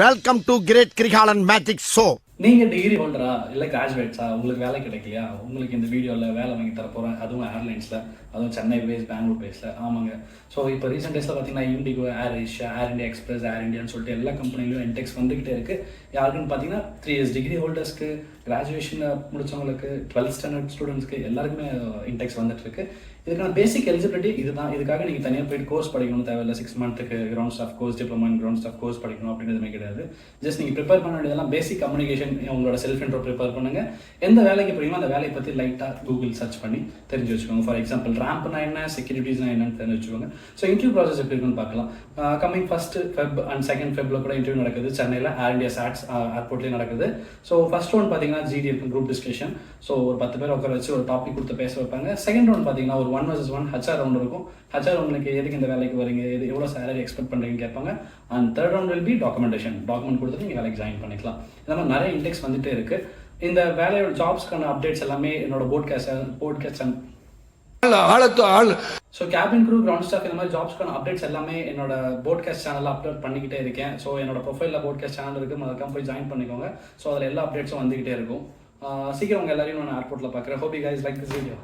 Welcome to great Kirikalan magic show நீங்க degree ஹோல்டரா இல்ல கிராஜுவேட்ஸா உங்களுக்கு வேலை கிடைக்கலையா? உங்களுக்கு இந்த வீடியோல வேலை வாங்கி தர போறேன். அதுவும் ஏர்லைன்ஸ்ல அதுவும் சென்னை பேஸ் பெங்களூர் பேஸ்ல ஆமாங்க. ஸோ இப்போ ரீசெண்ட் டேஸ்ல பாத்தீங்கன்னா IndiGo Air Asia Air India Express air இண்டியான்னு சொல்லிட்டு எல்லா கம்பெனிலும் என்டெக்ஸ் வந்துகிட்டே இருக்கு. யாருக்குன்னு பாத்தீங்கன்னா த்ரீ இயர்ஸ் டிகிரி ஹோல்டர்ஸ்க்கு கிராஜுவேஷன் முடிச்சவங்களுக்கு டுவெல்த் ஸ்டாண்டர்ட் ஸ்டூடெண்ட்ஸ்க்கு எல்லாருக்குமே இன்டெக்ஸ் வந்துட்டு இருக்கு இதுக்கான பேசிக் எலிஜிபிலிட்டி இதுதான். இதுக்காக நீங்கள் தனியாக போயிட்டு கோர்ஸ் படிக்கணும் தேவையில்ல. சிக்ஸ் மந்த்துக்கு ground staff course diploma ground staff course படிக்கணும் அப்படின்றதுமே கிடையாது. ஜஸ்ட் நீங்கள் ப்ரிப்பேர் பண்ண வேண்டியதெல்லாம் பேசிக் கம்யூனிகேஷன் உங்களோட செல்ஃப் இன்ட்ரோ ப்ரிப்பேர் பண்ணுங்க. எந்த வேலைக்கு போறீங்களோ அந்த வேலையை பற்றி லைட்டாக கூகுள் சர்ச் பண்ணி தெரிஞ்சு வச்சுக்கோங்க. ஃபார் எக்ஸாம்பிள் ரேம்ப்னா என்ன செக்யூரிட்டிஸ்னா என்னன்னு தெரிஞ்சு வச்சுக்கோங்க. ஸோ இன்டர்வியூ ப்ராசஸ் எப்படி இருக்குன்னு பார்க்கலாம். Coming first Feb and second ஃபெப்ல கூட இன்டர்வியூ நடக்குது. சென்னையில் ஏர் இண்டியா சாட்ஸ் ஏர்போர்ட்லேயே நடக்குது. ஸோ ஃபர்ஸ்ட் ஒன் பார்த்தீங்கன்னா ஜிடி இருக்கும் குரூப் டிஸ்கஷன் ஸோ ஒரு பத்து பேர் உட்கார வச்சு ஒரு டாபிக் கொடுத்து பேச வைப்பாங்க. செகண்ட் ரவுண்ட் பார்த்தீங்கன்னா ஒரு one versus one HR round இருக்கும். ஹச்ஆர் உங்களுக்கு எதுக்கு இந்த வேலைக்கு வரீங்க? எது எவ்வளோ சேலரி எக்ஸ்பெக்ட் பண்ணுறீங்கன்னு கேட்பாங்க. And third round will be documentation document கொடுத்துட்டு நீங்கள் வேலைக்கு ஜாயின் பண்ணிக்கலாம். இந்த மாதிரி நிறைய இன்டெக்ஸ் வந்துட்டே இருக்கு. இந்த வேலையோட ஜாப்ஸ்க்கான அப்டேட்ஸ் எல்லாமே என்னோட போட்காஸ்ட் போட்காஸ்ட் ஆழத்து ஆள் so cabin crew ground staff இந்த மாதிரி ஜாப்ஸ்க்கான அப்டேட்ஸ் எல்லாமே என்னோட போட்காஸ்ட் சேனலில் அப்லோட் பண்ணிக்கிட்டே இருக்கேன். ஸோ என்னோட ப்ரொஃபைலில் போட்காஸ்ட் சேனல் இருக்குது மறக்காம போய் ஜாயின் பண்ணிக்கோங்க. ஸோ அதில் எல்லா அப்டேட்ஸும் வந்துக்கிட்டே இருக்கும். சீக்கிரம் உங்கள் எல்லாரையும் நான் ஏர்போர்ட்டில் பார்க்குறேன் hope guys like this video